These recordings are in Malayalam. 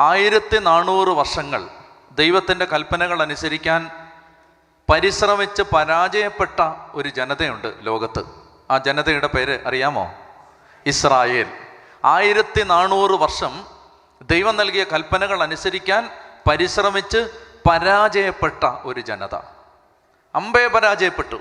ആയിരത്തി നാനൂറ് വർഷങ്ങൾ ദൈവത്തിന്റെ കൽപ്പനകൾ അനുസരിക്കാൻ പരിശ്രമിച്ച് പരാജയപ്പെട്ട ഒരു ജനതയുണ്ട് ലോകത്ത്. ആ ജനതയുടെ പേര് അറിയാമോ? ഇസ്രായേൽ. ആയിരത്തി നാനൂറ് വർഷം ദൈവം നൽകിയ കൽപ്പനകൾ അനുസരിക്കാൻ പരിശ്രമിച്ച് പരാജയപ്പെട്ട ഒരു ജനത. അമ്പേ പരാജയപ്പെട്ടു.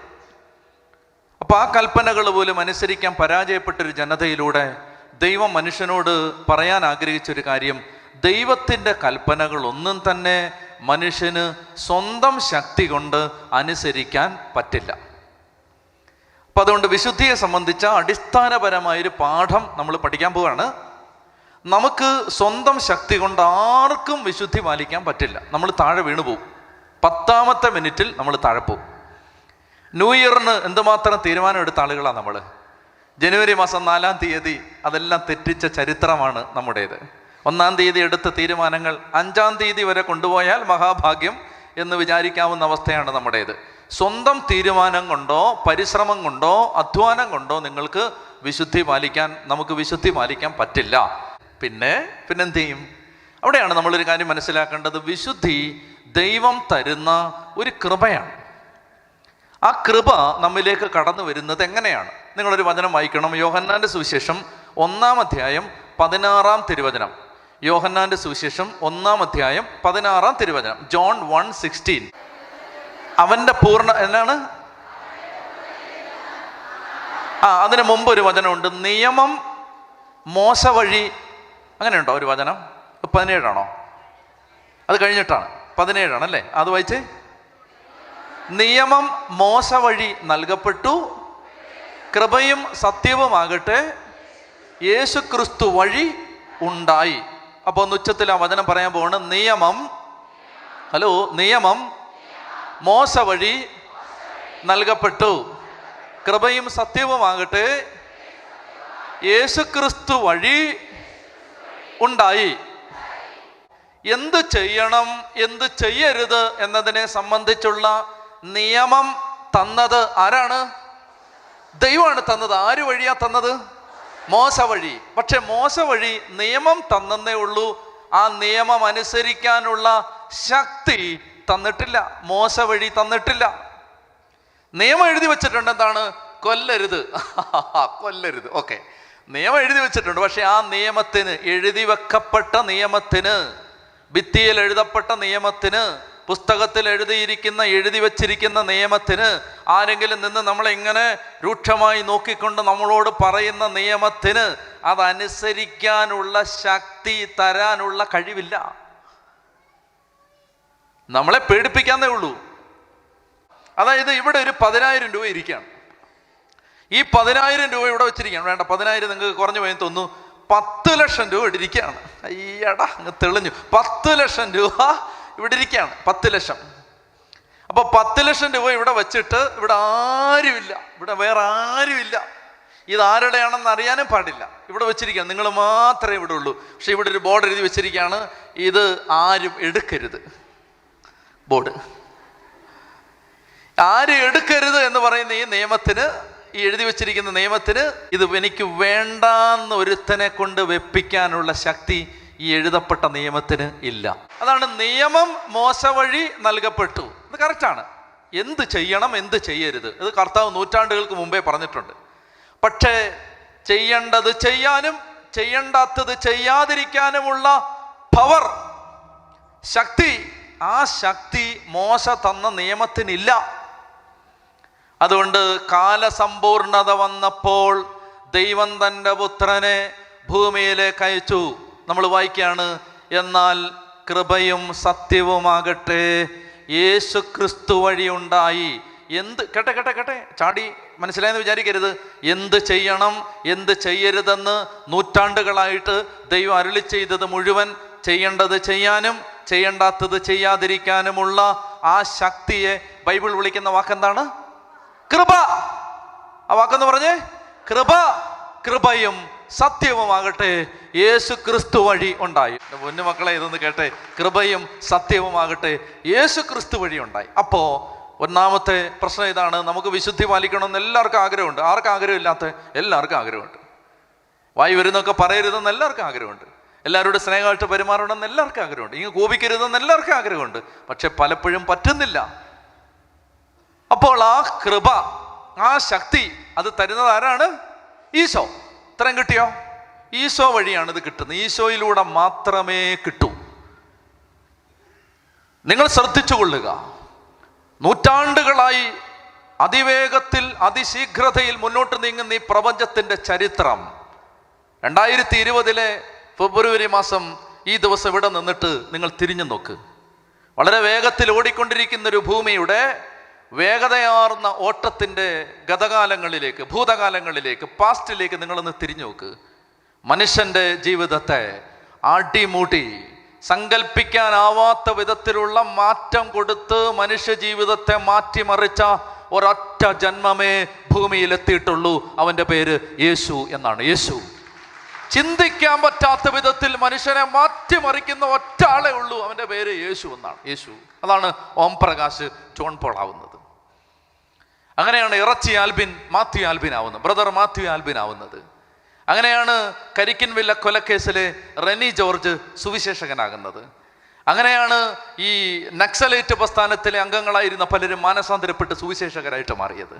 അപ്പോൾ ആ കൽപ്പനകൾ പോലും അനുസരിക്കാൻ പരാജയപ്പെട്ട ഒരു ജനതയിലൂടെ ദൈവം മനുഷ്യനോട് പറയാൻ ആഗ്രഹിച്ചൊരു കാര്യം ദൈവത്തിന്റെ കൽപ്പനകൾ ഒന്നും തന്നെ മനുഷ്യന് സ്വന്തം ശക്തി കൊണ്ട് അനുസരിക്കാൻ പറ്റില്ല. അപ്പം അതുകൊണ്ട് വിശുദ്ധിയെ സംബന്ധിച്ച അടിസ്ഥാനപരമായൊരു പാഠം നമ്മൾ പഠിക്കാൻ പോവാണ്. നമുക്ക് സ്വന്തം ശക്തി കൊണ്ട് ആർക്കും വിശുദ്ധി പാലിക്കാൻ പറ്റില്ല. നമ്മൾ താഴെ വീണു പോകും പത്താമത്തെ മിനിറ്റിൽ നമ്മൾ താഴെ പോകും ന്യൂ ഇയറിന് എന്തുമാത്രം തീരുമാനം എടുത്ത ആളുകളാണ് നമ്മൾ? ജനുവരി മാസം നാലാം തീയതി അതെല്ലാം തെറ്റിച്ച ചരിത്രമാണ് നമ്മുടേത്. ഒന്നാം തീയതി എടുത്ത തീരുമാനങ്ങൾ അഞ്ചാം തീയതി വരെ കൊണ്ടുപോയാൽ മഹാഭാഗ്യം എന്ന് വിചാരിക്കാവുന്ന അവസ്ഥയാണ് നമ്മുടേത്. സ്വന്തം തീരുമാനം കൊണ്ടോ പരിശ്രമം കൊണ്ടോ അധ്വാനം കൊണ്ടോ നിങ്ങൾക്ക് വിശുദ്ധി പാലിക്കാൻ നമുക്ക് വിശുദ്ധി പാലിക്കാൻ പറ്റില്ല. പിന്നെ പിന്നെന്ത് ചെയ്യും അവിടെയാണ് നമ്മളൊരു കാര്യം മനസ്സിലാക്കേണ്ടത്. വിശുദ്ധി ദൈവം തരുന്ന ഒരു കൃപയാണ്. ആ കൃപ നമ്മിലേക്ക് കടന്നു വരുന്നത് എങ്ങനെയാണ്? നിങ്ങളൊരു വചനം വായിക്കണം. യോഹന്നാന്റെ സുവിശേഷം ഒന്നാം അധ്യായം പതിനാറാം തിരുവചനം. യോഹന്നാന്റെ സുവിശേഷം ഒന്നാം അധ്യായം പതിനാറാം തിരുവചനം. John one sixteen. അവന്റെ പൂർണ എന്നാണ്? ആ അതിന് മുമ്പ് ഒരു വചനമുണ്ട്. നിയമം മോശ വഴി. അങ്ങനെയുണ്ടോ ഒരു വചനം? പതിനേഴാണോ? അത് കഴിഞ്ഞിട്ടാണ്. പതിനേഴാണ് അല്ലേ? അത് വായിച്ചേ. നിയമം മോശ വഴി നൽകപ്പെട്ടു. കൃപയും സത്യവുമാകട്ടെ. യേശു ക്രിസ്തു വഴി ഉണ്ടായി. അപ്പോൾ ഒന്ന് ഉച്ചത്തിൽ ആ വചനം പറയാൻ പോവാണ്. നിയമം. ഹലോ നിയമം. മോശ വഴി നൽകപ്പെട്ടു. കൃപയും സത്യവുമാകട്ടെ യേശുക്രിസ്തു വഴി ഉണ്ടായി. എന്ത് ചെയ്യണം എന്ത് ചെയ്യരുത് എന്നതിനെ സംബന്ധിച്ചുള്ള നിയമം തന്നത് ആരാണ്? ദൈവമാണ് തന്നത്. ആര് വഴിയാ തന്നത്? മോശ വഴി പക്ഷെ മോശ വഴി നിയമം തന്നേ ഉള്ളൂ. ആ നിയമം അനുസരിക്കാനുള്ള ശക്തി തന്നിട്ടില്ല. മോശ വഴി തന്നിട്ടില്ല. നിയമം എഴുതി വെച്ചിട്ടുണ്ട് എന്താണ്? കൊല്ലരുത്. കൊല്ലരുത്. ഓക്കെ നിയമം എഴുതി വെച്ചിട്ടുണ്ട്. പക്ഷെ ആ നിയമത്തിന് എഴുതി വെക്കപ്പെട്ട നിയമത്തിന് ഭിത്തിയിൽ എഴുതപ്പെട്ട നിയമത്തിന് പുസ്തകത്തിൽ എഴുതിയിരിക്കുന്ന എഴുതി വച്ചിരിക്കുന്ന നിയമത്തിന് ആരെങ്കിലും നിന്ന് നമ്മളെങ്ങനെ രൂക്ഷമായി നോക്കിക്കൊണ്ട് നമ്മളോട് പറയുന്ന നിയമത്തിന് അതനുസരിക്കാനുള്ള ശക്തി തരാനുള്ള കഴിവില്ല. നമ്മളെ പേടിപ്പിക്കാന്നേ ഉള്ളൂ. അതായത് ഇവിടെ ഒരു പതിനായിരം രൂപ ഇരിക്കുകയാണ്. ഈ പതിനായിരം രൂപ ഇവിടെ വെച്ചിരിക്കുകയാണ്. വേണ്ട പതിനായിരം നിങ്ങൾക്ക് കുറഞ്ഞു പോയി തോന്നുന്നു. പത്ത് ലക്ഷം രൂപ ഇട്ടിരിക്കുകയാണ് അയ്യടാ അങ്ങ് തെളിഞ്ഞു. പത്ത് ലക്ഷം രൂപ ഇവിടെ ഇരിക്കുകയാണ്. പത്ത് ലക്ഷം. അപ്പോൾ പത്ത് ലക്ഷം രൂപ ഇവിടെ വെച്ചിട്ട് ഇവിടെ ആരുമില്ല. ഇവിടെ വേറെ ആരുമില്ല. ഇത് ആരുടെയാണെന്ന് അറിയാനും പാടില്ല. ഇവിടെ വെച്ചിരിക്കുകയാണ്. നിങ്ങൾ മാത്രമേ ഇവിടെ ഉള്ളൂ. പക്ഷെ ഇവിടെ ഒരു ബോർഡ് എഴുതി വെച്ചിരിക്കുകയാണ്. ഇത് ആരും എടുക്കരുത്. ബോർഡ്. ആരും എടുക്കരുത് എന്ന് പറയുന്ന ഈ നിയമത്തിന് ഈ എഴുതി വെച്ചിരിക്കുന്ന നിയമത്തിന് ഇത് എനിക്ക് വേണ്ടാന്ന് ഒരുത്തനെ കൊണ്ട് വെപ്പിക്കാനുള്ള ശക്തി ഈ എഴുതപ്പെട്ട നിയമത്തിന് ഇല്ല. അതാണ് നിയമം മോശ വഴി നൽകപ്പെട്ടു. ഇത് കറക്റ്റാണ് എന്ത് ചെയ്യണം എന്ത് ചെയ്യരുത്? ഇത് കർത്താവ് നൂറ്റാണ്ടുകൾക്ക് മുമ്പേ പറഞ്ഞിട്ടുണ്ട്. പക്ഷേ ചെയ്യേണ്ടത് ചെയ്യാനും ചെയ്യേണ്ടാത്തത് ചെയ്യാതിരിക്കാനുമുള്ള പവർ ശക്തി ആ ശക്തി മോശ തന്ന നിയമത്തിനില്ല. അതുകൊണ്ട് കാലസമ്പൂർണത വന്നപ്പോൾ ദൈവം തന്റെ പുത്രനെ ഭൂമിയിലേക്ക് അയച്ചു. നമ്മൾ വായിക്കുകയാണ് എന്നാൽ കൃപയും സത്യവുമാകട്ടെ യേശു ക്രിസ്തു വഴി ഉണ്ടായി. എന്ത് കേട്ടെ കേട്ടെ കേട്ടെ ചാടി മനസ്സിലായെന്ന് വിചാരിക്കരുത്. എന്ത് ചെയ്യണം എന്ത് ചെയ്യരുതെന്ന് നൂറ്റാണ്ടുകളായിട്ട് ദൈവം അരുളി ചെയ്തത് മുഴുവൻ ചെയ്യേണ്ടത് ചെയ്യാനും ചെയ്യേണ്ടാത്തത് ചെയ്യാതിരിക്കാനുമുള്ള ആ ശക്തിയെ ബൈബിൾ വിളിക്കുന്ന വാക്കെന്താണ്? കൃപ. ആ വാക്കെന്ന് പറഞ്ഞേ? കൃപ കൃപയും സത്യവുമാകട്ടെ യേശു ക്രിസ്തു വഴി ഉണ്ടായി. എന്റെ പൊന്നു മക്കളെ ഇതൊന്ന് കേട്ടെ. കൃപയും സത്യവുമാകട്ടെ യേശു ക്രിസ്തു വഴി ഉണ്ടായി. അപ്പോൾ ഒന്നാമത്തെ പ്രശ്നം ഇതാണ്. നമുക്ക് വിശുദ്ധി പാലിക്കണമെന്ന് എല്ലാവർക്കും ആഗ്രഹമുണ്ട്. ആർക്കും ആഗ്രഹമില്ലാത്ത? എല്ലാവർക്കും ആഗ്രഹമുണ്ട്. വായി വരുന്നൊക്കെ പറയരുതെന്ന് എല്ലാവർക്കും ആഗ്രഹമുണ്ട്. എല്ലാവരോടും സ്നേഹമായിട്ട് പെരുമാറണമെന്ന് എല്ലാവർക്കും ആഗ്രഹമുണ്ട്. ഇങ്ങനെ കോപിക്കരുതെന്ന് എല്ലാവർക്കും ആഗ്രഹമുണ്ട്. പക്ഷെ പലപ്പോഴും പറ്റുന്നില്ല. അപ്പോൾ ആ കൃപ ആ ശക്തി അത് തരുന്നത് ആരാണ്? ഈശോ. ഇത്രയും കിട്ടിയോ? ഈശോ വഴിയാണ് ഇത് കിട്ടുന്നത്. ഈശോയിലൂടെ മാത്രമേ കിട്ടൂ. നിങ്ങൾ ശ്രദ്ധിച്ചു കൊള്ളുക. നൂറ്റാണ്ടുകളായി അതിവേഗത്തിൽ അതിശീഘ്രതയിൽ മുന്നോട്ട് നീങ്ങുന്ന ഈ പ്രപഞ്ചത്തിന്റെ ചരിത്രം. രണ്ടായിരത്തി ഇരുപതിലെ ഫെബ്രുവരി മാസം ഈ ദിവസം ഇവിടെ നിന്നിട്ട് നിങ്ങൾ തിരിഞ്ഞു നോക്ക്. വളരെ വേഗത്തിൽ ഓടിക്കൊണ്ടിരിക്കുന്ന ഒരു ഭൂമിയുടെ വേഗതയാർന്ന ഓട്ടത്തിന്റെ ഗതകാലങ്ങളിലേക്ക് ഭൂതകാലങ്ങളിലേക്ക് പാസ്റ്റിലേക്ക് നിങ്ങളൊന്ന് തിരിഞ്ഞു നോക്ക്. മനുഷ്യന്റെ ജീവിതത്തെ അടിമുടി സങ്കല്പിക്കാനാവാത്ത വിധത്തിലുള്ള മാറ്റം കൊടുത്ത് മനുഷ്യ ജീവിതത്തെ മാറ്റിമറിച്ച ഒരൊറ്റ ജന്മമേ ഭൂമിയിൽ എത്തിയിട്ടുള്ളൂ അവന്റെ പേര് യേശു എന്നാണ്. യേശു. ചിന്തിക്കാൻ പറ്റാത്ത വിധത്തിൽ മനുഷ്യനെ മാറ്റിമറിക്കുന്ന ഒറ്റ ആളെ ഉള്ളൂ. അവന്റെ പേര് യേശു എന്നാണ്. യേശു. അതാണ് ഓം പ്രകാശ് ചോൺ പോൾ ആവുന്നത്. അങ്ങനെയാണ് ഇറച്ചി ആൽബിൻ മാത്യു ആൽബിൻ ആവുന്നത് ബ്രദർ മാത്യു ആൽബിൻ ആവുന്നത് അങ്ങനെയാണ് കരിക്കിൻ വില്ല കൊലക്കേസിലെ റെനി ജോർജ് സുവിശേഷകനാകുന്നത്. അങ്ങനെയാണ് ഈ നക്സലേറ്റ് പ്രസ്ഥാനത്തിലെ അംഗങ്ങളായിരുന്ന പലരും മാനസാന്തരപ്പെട്ട് സുവിശേഷകരായിട്ട് മാറിയത്.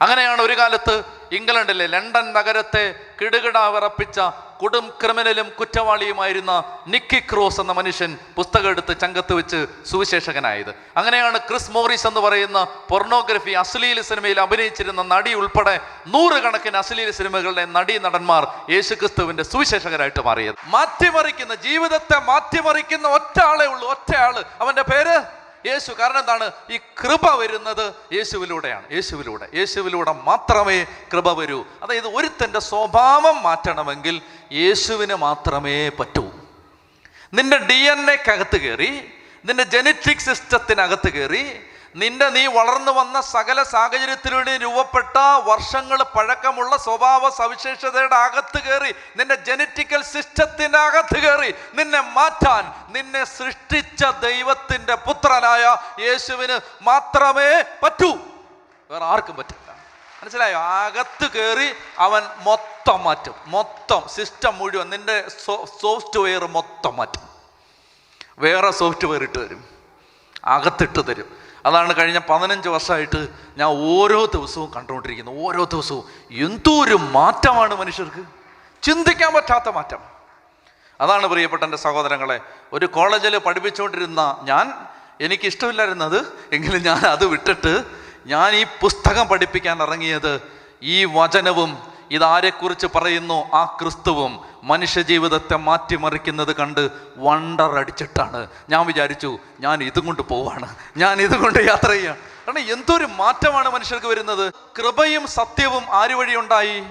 അങ്ങനെയാണ് ഒരു കാലത്ത് ഇംഗ്ലണ്ടിലെ ലണ്ടൻ നഗരത്തെ കിടുകിട വിറപ്പിച്ച കൊടും ക്രിമിനലും കുറ്റവാളിയുമായിരുന്ന നിക്കി ക്രോസ് എന്ന മനുഷ്യൻ പുസ്തകം എടുത്ത് ചങ്കത്ത് വെച്ച് സുവിശേഷകനായത്. അങ്ങനെയാണ് ക്രിസ് മോറിസ് എന്ന് പറയുന്ന പൊർണോഗ്രഫി അശ്ലീല സിനിമയിൽ അഭിനയിച്ചിരുന്ന നടി ഉൾപ്പെടെ നൂറുകണക്കിന് അശ്ലീല സിനിമകളുടെ നടി നടന്മാർ യേശുക്രിസ്തുവിന്റെ സുവിശേഷകരായിട്ട് മാറിയത്. മാറ്റിമറിക്കുന്ന ജീവിതത്തെ മാറ്റിമറിക്കുന്ന ഒറ്റ ആളേ ഉള്ളൂ ഒറ്റ ആൾ അവന്റെ പേര്? യേശു കാരണം എന്താണ്? ഈ കൃപ വരുന്നത് യേശുവിലൂടെയാണ്. യേശുവിലൂടെ. യേശുവിലൂടെ മാത്രമേ കൃപ വരൂ. അതായത് ഒരുത്തന്റെ സ്വഭാവം മാറ്റണമെങ്കിൽ യേശുവിന് മാത്രമേ പറ്റൂ. നിന്റെ ഡി എൻ എക്കകത്ത് കയറി നിന്റെ ജനറ്റിക് സിസ്റ്റത്തിനകത്ത് കയറി നിന്റെ നീ വളർന്നു വന്ന സകല സാഹചര്യത്തിലൂടെ രൂപപ്പെട്ട വർഷങ്ങൾ പഴക്കമുള്ള സ്വഭാവ സവിശേഷതയുടെ അകത്ത് കയറി നിന്റെ ജനറ്റിക്കൽ സിസ്റ്റത്തിന്റെ അകത്ത് കയറി നിന്നെ മാറ്റാൻ നിന്നെ സൃഷ്ടിച്ച ദൈവത്തിന്റെ പുത്രനായ യേശുവിന് മാത്രമേ പറ്റൂ. വേറെ ആർക്കും പറ്റില്ല. മനസ്സിലായോ? അകത്ത് കയറി അവൻ മൊത്തം മാറ്റും. മൊത്തം സിസ്റ്റം മുഴുവൻ നിന്റെ സോഫ്റ്റ്വെയർ മൊത്തം മാറ്റും. വേറെ സോഫ്റ്റ്വെയർ ഇട്ട് തരും. അകത്തിട്ട് തരും. അതാണ് കഴിഞ്ഞ പതിനഞ്ച് വർഷമായിട്ട് ഞാൻ ഓരോ ദിവസവും കണ്ടുകൊണ്ടിരിക്കുന്നത് ഓരോ ദിവസവും എന്തോ ഒരു മാറ്റമാണ് മനുഷ്യർക്ക്? ചിന്തിക്കാൻ പറ്റാത്ത മാറ്റം. അതാണ് പ്രിയപ്പെട്ട എന്റെ സഹോദരങ്ങളെ ഒരു കോളേജിൽ പഠിപ്പിച്ചുകൊണ്ടിരുന്ന ഞാൻ എനിക്ക് ഇഷ്ടമില്ലായിരുന്നത് എങ്കിലും ഞാൻ അത് വിട്ടിട്ട് ഞാൻ ഈ പുസ്തകം പഠിപ്പിക്കാൻ ഇറങ്ങിയത് ഈ വചനവും ഇതാരെക്കുറിച്ച് പറയുന്നു? ആ ക്രിസ്തുവും മനുഷ്യജീവിതത്തെ മാറ്റിമറിക്കുന്നത് കണ്ട് വണ്ടർ അടിച്ചിട്ടാണ്. ഞാൻ വിചാരിച്ചു ഞാൻ ഇതും കൊണ്ട് പോവാണ്. ഞാൻ ഇതും കൊണ്ട് യാത്ര ചെയ്യാം. കാരണം എന്തൊരു മാറ്റമാണ് മനുഷ്യർക്ക് വരുന്നത്? കൃപയും സത്യവും ആര് വഴി ഉണ്ടായി?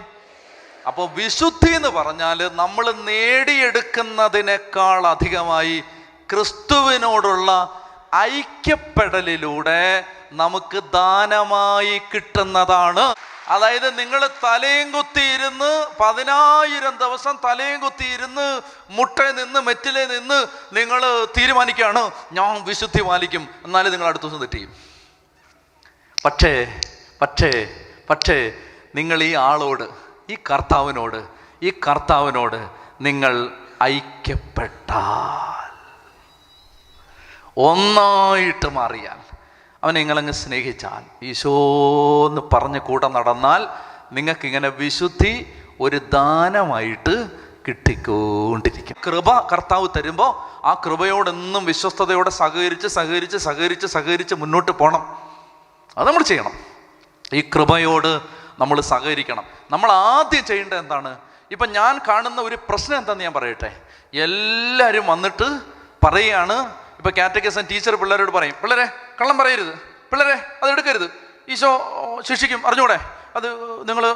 അപ്പോൾ വിശുദ്ധി എന്ന് പറഞ്ഞാൽ നമ്മൾ നേടിയെടുക്കുന്നതിനേക്കാൾ അധികമായി ക്രിസ്തുവിനോടുള്ള ഐക്യപ്പെടലിലൂടെ നമുക്ക് ദാനമായി കിട്ടുന്നതാണ് അതായത് നിങ്ങൾ തലയും കുത്തിയിരുന്ന് പതിനായിരം ദിവസം തലയും കുത്തിയിരുന്ന് മുട്ട നിന്ന് മെറ്റിലെ നിന്ന് നിങ്ങൾ തീരുമാനിക്കുകയാണ്. ഞാൻ വിശുദ്ധി പാലിക്കും. എന്നാലും നിങ്ങൾ അടുത്ത ദിവസം തെറ്റിയും പക്ഷേ പക്ഷേ പക്ഷേ നിങ്ങൾ ഈ ആളോട് ഈ കർത്താവിനോട് ഈ കർത്താവിനോട് നിങ്ങൾ ഐക്യപ്പെട്ടാൽ ഒന്നായിട്ട് മാറിയാൽ അവനെ നിങ്ങളങ്ങ് സ്നേഹിച്ചാൽ. ഈശോ എന്ന് പറഞ്ഞ് കൂടെ നടന്നാൽ നിങ്ങൾക്കിങ്ങനെ വിശുദ്ധി ഒരു ദാനമായിട്ട് കിട്ടിക്കൊണ്ടിരിക്കും. കൃപ കർത്താവ് തരുമ്പോൾ ആ കൃപയോടെന്നും വിശ്വസ്തയോടെ സഹകരിച്ച് സഹകരിച്ച് സഹകരിച്ച് സഹകരിച്ച് മുന്നോട്ട് പോകണം അത് നമ്മൾ ചെയ്യണം. ഈ കൃപയോട് നമ്മൾ സഹകരിക്കണം. നമ്മൾ ആദ്യം ചെയ്യേണ്ടത് എന്താണ്? ഇപ്പം ഞാൻ കാണുന്ന ഒരു പ്രശ്നം എന്താണെന്ന് ഞാൻ പറയട്ടെ? എല്ലാവരും വന്നിട്ട് പറയുകയാണ് ഇപ്പം കാറ്റഗസൻ ടീച്ചർ പിള്ളേരോട് പറയും പിള്ളേരെ കള്ളം പറയരുത്. പിള്ളേരെ അത് എടുക്കരുത്. ഈശോ ശിക്ഷിക്കും. അറിഞ്ഞൂടെ? അത് നിങ്ങൾ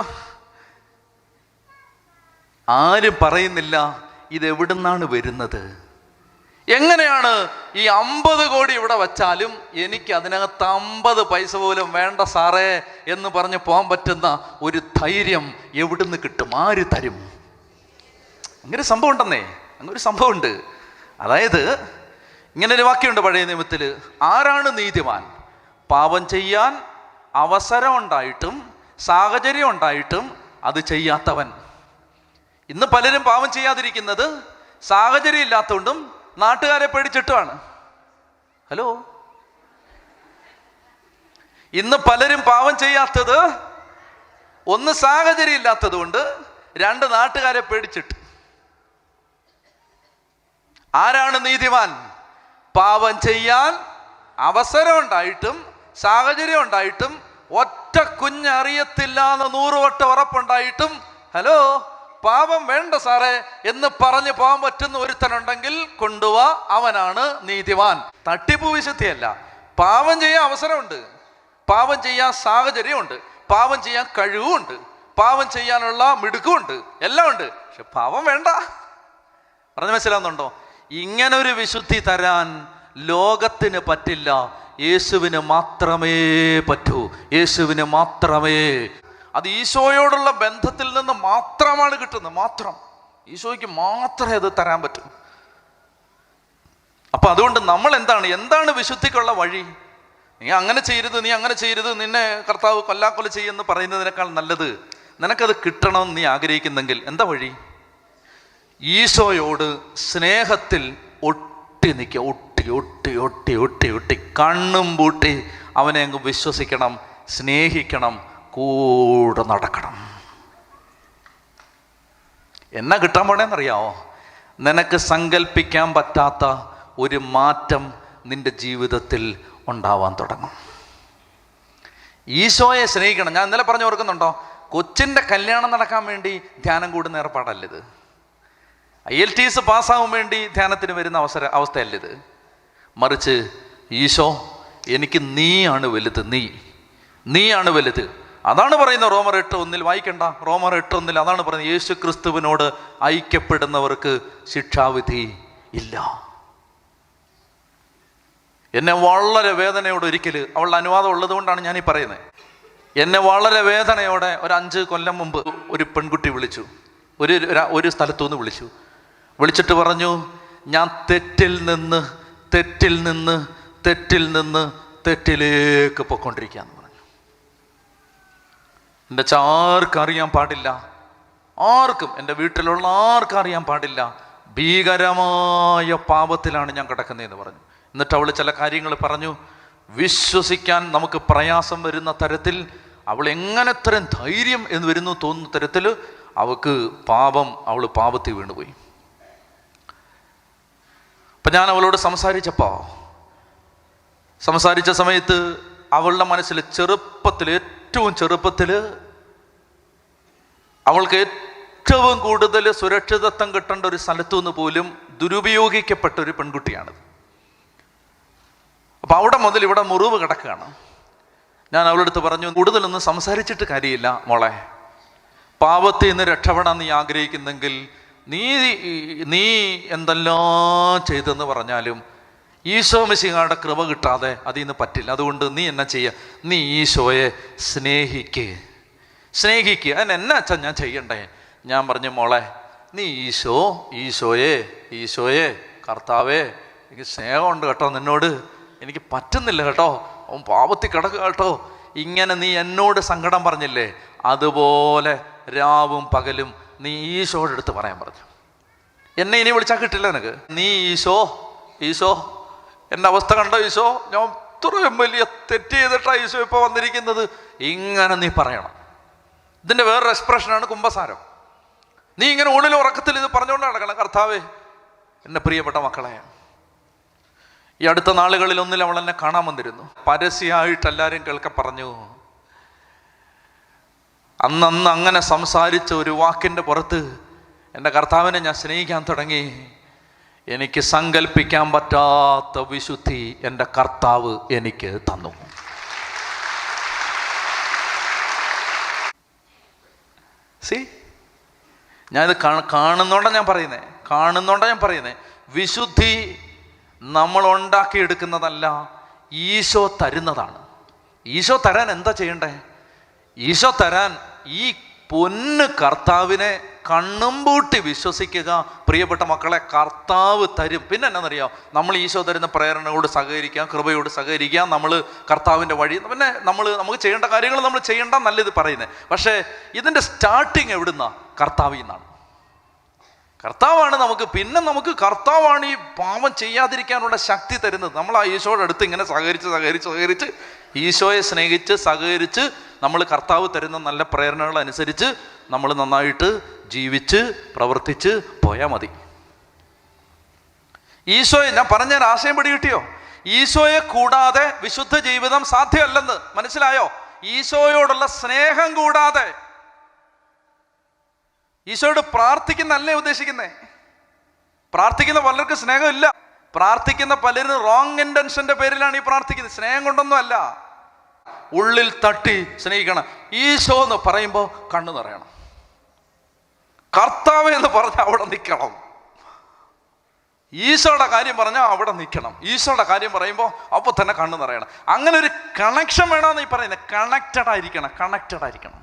ആരും പറയുന്നില്ല ഇത് എവിടുന്നാണ് വരുന്നത്? എങ്ങനെയാണ് ഈ അമ്പത് കോടി ഇവിടെ വച്ചാലും എനിക്ക് അതിനകത്ത് അമ്പത് പൈസ പോലും വേണ്ട സാറേ എന്ന് പറഞ്ഞ് പോകാൻ പറ്റുന്ന ഒരു ധൈര്യം എവിടുന്ന് കിട്ടും? ആര് തരും? അങ്ങനെ സംഭവം ഉണ്ടെന്നേ. അങ്ങനെ ഒരു സംഭവമുണ്ട്. അതായത് ഇങ്ങനെ ഒരു വാക്യമുണ്ട് പഴയ നിയമത്തിൽ. ആരാണ് നീതിമാൻ? പാപം ചെയ്യാൻ അവസരം ഉണ്ടായിട്ടും സാഹചര്യം ഉണ്ടായിട്ടും അത് ചെയ്യാത്തവൻ. ഇന്ന് പലരും പാപം ചെയ്യാതിരിക്കുന്നത് സാഹചര്യം ഇല്ലാത്തതുകൊണ്ടും നാട്ടുകാരെ പേടിച്ചിട്ടുമാണ്. ഹലോ? ഇന്ന് പലരും പാവം ചെയ്യാത്തത് ഒന്ന് സാഹചര്യം ഇല്ലാത്തത് കൊണ്ട് രണ്ട് നാട്ടുകാരെ പേടിച്ചിട്ട്. ആരാണ് നീതിമാൻ? പാപം ചെയ്യാൻ അവസരം ഉണ്ടായിട്ടും സാഹചര്യം ഉണ്ടായിട്ടും ഒറ്റ കുഞ്ഞറിയത്തില്ല എന്ന് നൂറുവട്ടം ഉറപ്പുണ്ടായിട്ടും ഹലോ പാപം വേണ്ട സാറേ എന്ന് പറഞ്ഞ് പോകാൻ പറ്റുന്ന ഒരുത്തനുണ്ടെങ്കിൽ കൊണ്ടുപോവാ അവനാണ് നീതിവാൻ തട്ടിപ്പ് വിശുദ്ധിയല്ല. പാപം ചെയ്യാൻ അവസരമുണ്ട്. പാപം ചെയ്യാൻ സാഹചര്യമുണ്ട്. പാപം ചെയ്യാൻ കഴിവുമുണ്ട്. പാപം ചെയ്യാനുള്ള മിടുക്കുമുണ്ട്. എല്ലാം ഉണ്ട്. പക്ഷെ പാപം വേണ്ട. പറഞ്ഞു മനസ്സിലാവുന്നുണ്ടോ? ഇങ്ങനെ ഒരു വിശുദ്ധി തരാൻ ലോകത്തിന് പറ്റില്ല. യേശുവിന് മാത്രമേ പറ്റൂ. യേശുവിന് മാത്രമേ. അത് ഈശോയോടുള്ള ബന്ധത്തിൽ നിന്ന് മാത്രമാണ് കിട്ടുന്നത്. മാത്രം. ഈശോയ്ക്ക് മാത്രമേ അത് തരാൻ പറ്റൂ. അപ്പൊ അതുകൊണ്ട് നമ്മൾ എന്താണ്? എന്താണ് വിശുദ്ധിക്കുള്ള വഴി? നീ അങ്ങനെ ചെയ്യരുത് നീ അങ്ങനെ ചെയ്യരുത് നിന്നെ കർത്താവ് കൊല്ലാക്കൊല ചെയ്യുമെന്ന് പറയുന്നതിനേക്കാൾ നല്ലത് നിനക്കത് കിട്ടണമെന്ന് നീ ആഗ്രഹിക്കുന്നെങ്കിൽ എന്താ വഴി? ഈശോയോട് സ്നേഹത്തിൽ ഒട്ടി നിൽക്കുക. ഒട്ടി ഒട്ടി ഒട്ടി ഒട്ടി ഒട്ടി. കണ്ണും പൂട്ടി അവനെ അങ്ങ് വിശ്വസിക്കണം സ്നേഹിക്കണം കൂടെ നടക്കണം. എന്നാ കിട്ടാൻ പോണേന്നറിയാമോ നിനക്ക് സങ്കല്പിക്കാൻ പറ്റാത്ത ഒരു മാറ്റം നിന്റെ ജീവിതത്തിൽ ഉണ്ടാവാൻ തുടങ്ങും. ഈശോയെ സ്നേഹിക്കണം. ഞാൻ ഇന്നലെ പറഞ്ഞു ഓർക്കുന്നുണ്ടോ? കൊച്ചിന്റെ കല്യാണം നടക്കാൻ വേണ്ടി ധ്യാനം കൂടുന്ന ഏർപ്പാടല്ലിത് ഐ എൽ ടി എസ് പാസ്സാവാൻ വേണ്ടി ധ്യാനത്തിന് വരുന്ന അവസര അവസ്ഥയല്ല ഇത്. മറിച്ച് ഈശോ എനിക്ക് നീയാണ് വലുത് നീ നീയാണ് വലുത്. അതാണ് പറയുന്നത് റോമർ എട്ട് ഒന്നിൽ. വായിക്കണ്ട. റോമർ എട്ട് ഒന്നിൽ അതാണ് പറയുന്നത്. യേശു ക്രിസ്തുവിനോട് ഐക്യപ്പെടുന്നവർക്ക് ശിക്ഷാവിധി ഇല്ല. എന്നെ വളരെ വേദനയോടെ ഒരിക്കൽ അവളുടെ അനുവാദം ഉള്ളതുകൊണ്ടാണ് ഞാൻ ഈ പറയുന്നത്. എന്നെ വളരെ വേദനയോടെ ഒരു അഞ്ച് കൊല്ലം മുമ്പ് ഒരു പെൺകുട്ടി വിളിച്ചു. ഒരു ഒരു സ്ഥലത്തു നിന്ന് വിളിച്ചു. വിളിച്ചിട്ട് പറഞ്ഞു ഞാൻ തെറ്റിൽ നിന്ന് തെറ്റിൽ നിന്ന് തെറ്റിൽ നിന്ന് തെറ്റിലേക്ക് പൊയ്ക്കൊണ്ടിരിക്കുകയെന്ന് പറഞ്ഞു. എന്റെ ആർക്കും അറിയാൻ പാടില്ല. ആർക്കും എന്റെ വീട്ടിലുള്ള ആർക്കും അറിയാൻ പാടില്ല. ഭീകരമായ പാപത്തിലാണ് ഞാൻ കിടക്കുന്നതെന്ന് പറഞ്ഞു. എന്നിട്ട് അവൾ ചില കാര്യങ്ങൾ പറഞ്ഞു. വിശ്വസിക്കാൻ നമുക്ക് പ്രയാസം വരുന്ന തരത്തിൽ അവൾ എങ്ങനെ ധൈര്യം എന്ന് വരുന്നു തോന്നുന്ന തരത്തിൽ അവൾക്ക് പാപം അവൾ പാപത്തിൽ വീണുപോയി. അപ്പം ഞാൻ അവളോട് സംസാരിച്ചപ്പോൾ സംസാരിച്ച സമയത്ത് അവളുടെ മനസ്സിൽ ചെറുപ്പത്തിൽ ഏറ്റവും ചെറുപ്പത്തിൽ അവൾക്ക് ഏറ്റവും കൂടുതൽ സുരക്ഷിതത്വം കിട്ടേണ്ട ഒരു സ്ഥലത്തു നിന്ന് പോലും ദുരുപയോഗിക്കപ്പെട്ട ഒരു പെൺകുട്ടിയാണ് അപ്പോൾ അവിടെ മുതൽ ഇവിടെ മുറിവ് കിടക്കുകയാണ്. ഞാൻ അവളുടെ അടുത്ത് പറഞ്ഞു കൂടുതലൊന്നും സംസാരിച്ചിട്ട് കാര്യമില്ല മോളെ. പാപത്തിൽ നിന്ന് രക്ഷപ്പെടാൻ നീ ആഗ്രഹിക്കുന്നെങ്കിൽ നീ നീ എന്തെല്ലാം ചെയ്തെന്ന് പറഞ്ഞാലും ഈശോ മിശിഹായുടെ കൃപ കിട്ടാതെ അതിൽ നിന്ന് പറ്റില്ല. അതുകൊണ്ട് നീ എന്നാ ചെയ്യുക നീ ഈശോയെ സ്നേഹിക്ക്. സ്നേഹിക്കുക അതിന് എന്നാ അച്ഛൻ ഞാൻ ചെയ്യണ്ടേ? ഞാൻ പറഞ്ഞു മോളെ നീ ഈശോ ഈശോയെ ഈശോയെ കർത്താവേ എനിക്ക് സ്നേഹമുണ്ട് കേട്ടോ നിന്നോട്. എനിക്ക് പറ്റുന്നില്ല കേട്ടോ. അവൻ പാപത്തിൽ കിടക്കുക കേട്ടോ. ഇങ്ങനെ നീ എന്നോട് സങ്കടം പറഞ്ഞില്ലേ? അതുപോലെ രാവും പകലും നീ ഈശോയുടെ അടുത്ത് പറയാൻ പറഞ്ഞു. എന്നെ ഇനി വിളിച്ചാൽ കിട്ടില്ല നിനക്ക്. നീ ഈശോ ഈശോ എന്റെ അവസ്ഥ കണ്ടോ ഈശോ? ഞാൻ ഇത്രയും വലിയ തെറ്റ് ചെയ്തിട്ടാണ് ഈശോ ഇപ്പോൾ വന്നിരിക്കുന്നത്. ഇങ്ങനെ നീ പറയണം. ഇതിന്റെ വേറൊരു എക്സ്പ്രഷനാണ് കുംഭസാരം. നീ ഇങ്ങനെ ഉള്ളിൽ ഉറക്കത്തിൽ ഇത് പറഞ്ഞുകൊണ്ട് നടക്കണം കർത്താവേ. എന്റെ പ്രിയപ്പെട്ട മക്കളെ ഈ അടുത്ത നാളുകളിൽ ഒന്നിൽ അവൾ എന്നെ കാണാൻ വന്നിരുന്നു. പരസ്യമായിട്ട് എല്ലാവരും കേൾക്ക പറഞ്ഞു. അന്നന്ന് അങ്ങനെ സംസാരിച്ച ഒരു വാക്കിന്റെ പുറത്ത് എന്റെ കർത്താവിനെ ഞാൻ സ്നേഹിക്കാൻ തുടങ്ങി. എനിക്ക് സങ്കല്പിക്കാൻ പറ്റാത്ത വിശുദ്ധി എന്റെ കർത്താവ് എനിക്ക് തന്നു. സി ഞാനിത് കാണ- കാണുന്നോണ്ടാണ് ഞാൻ പറയുന്നത് കാണുന്നോണ്ടാണ് ഞാൻ പറയുന്നത് വിശുദ്ധി നമ്മൾ ഉണ്ടാക്കിയെടുക്കുന്നതല്ല ഈശോ തരുന്നതാണ്. ഈശോ തരാൻ എന്താ ചെയ്യണ്ടേ? ഈശോ തരാൻ ഈ പൊന്ന് കർത്താവിനെ കണ്ണും പൂട്ടി വിശ്വസിക്കുക പ്രിയപ്പെട്ട മക്കളെ കർത്താവ് തരും. പിന്നെ എന്നാണെന്നറിയോ നമ്മൾ ഈശോ തരുന്ന പ്രേരണയോട് സഹകരിക്കാം കൃപയോട് സഹകരിക്കാം. നമ്മൾ കർത്താവിന്റെ വഴി പിന്നെ നമ്മൾ നമുക്ക് ചെയ്യേണ്ട കാര്യങ്ങൾ നമ്മൾ ചെയ്യേണ്ട നല്ലത് പറയുന്നത് പക്ഷേ ഇതിന്റെ സ്റ്റാർട്ടിങ് എവിടുന്ന? കർത്താവിൽ നിന്നാണ്. കർത്താവാണ് നമുക്ക് പിന്നെ നമുക്ക് കർത്താവാണ് ഈ പാപം ചെയ്യാതിരിക്കാനുള്ള ശക്തി തരുന്നത്. നമ്മൾ ആ ഈശോയുടെ അടുത്ത് ഇങ്ങനെ സഹകരിച്ച് സഹകരിച്ച് സഹകരിച്ച് ഈശോയെ സ്നേഹിച്ച് സഹകരിച്ച് നമ്മൾ കർത്താവ് തരുന്ന നല്ല പ്രേരണകൾ അനുസരിച്ച് നമ്മൾ നന്നായിട്ട് ജീവിച്ച് പ്രവർത്തിച്ച് പോയാൽ മതി. ഈശോയെ ഞാൻ പറഞ്ഞ ആശയം പിടി കിട്ടിയോ ഈശോയെ കൂടാതെ വിശുദ്ധ ജീവിതം സാധ്യമല്ലെന്ന്. മനസ്സിലായോ? ഈശോയോടുള്ള സ്നേഹം കൂടാതെ. ഈശോയോട് പ്രാർത്ഥിക്കുന്നല്ലേ ഉദ്ദേശിക്കുന്നേ? പ്രാർത്ഥിക്കുന്ന പലർക്ക് സ്നേഹമില്ല. പ്രാർത്ഥിക്കുന്ന പലരും റോങ് ഇന്റൻഷന്റെ പേരിലാണ് ഈ പ്രാർത്ഥിക്കുന്നത്. സ്നേഹം കൊണ്ടൊന്നും അല്ല ഉള്ളിൽ തട്ടി സ്നേഹിക്കണം. ഈശോ എന്ന് പറയുമ്പോൾ കണ്ണു നിറയണം. കർത്താവ് എന്ന് പറഞ്ഞാൽ അവിടെ നിൽക്കണം ഈശോയുടെ കാര്യം പറഞ്ഞാൽ അവിടെ നിൽക്കണം ഈശോയുടെ കാര്യം പറയുമ്പോൾ അപ്പോൾ തന്നെ കണ്ണു നിറയണം. അങ്ങനെ ഒരു കണക്ഷൻ വേണമെന്ന് ഈ പറയുന്നത് കണക്റ്റഡ് ആയിരിക്കണം. കണക്റ്റഡ് ആയിരിക്കണം.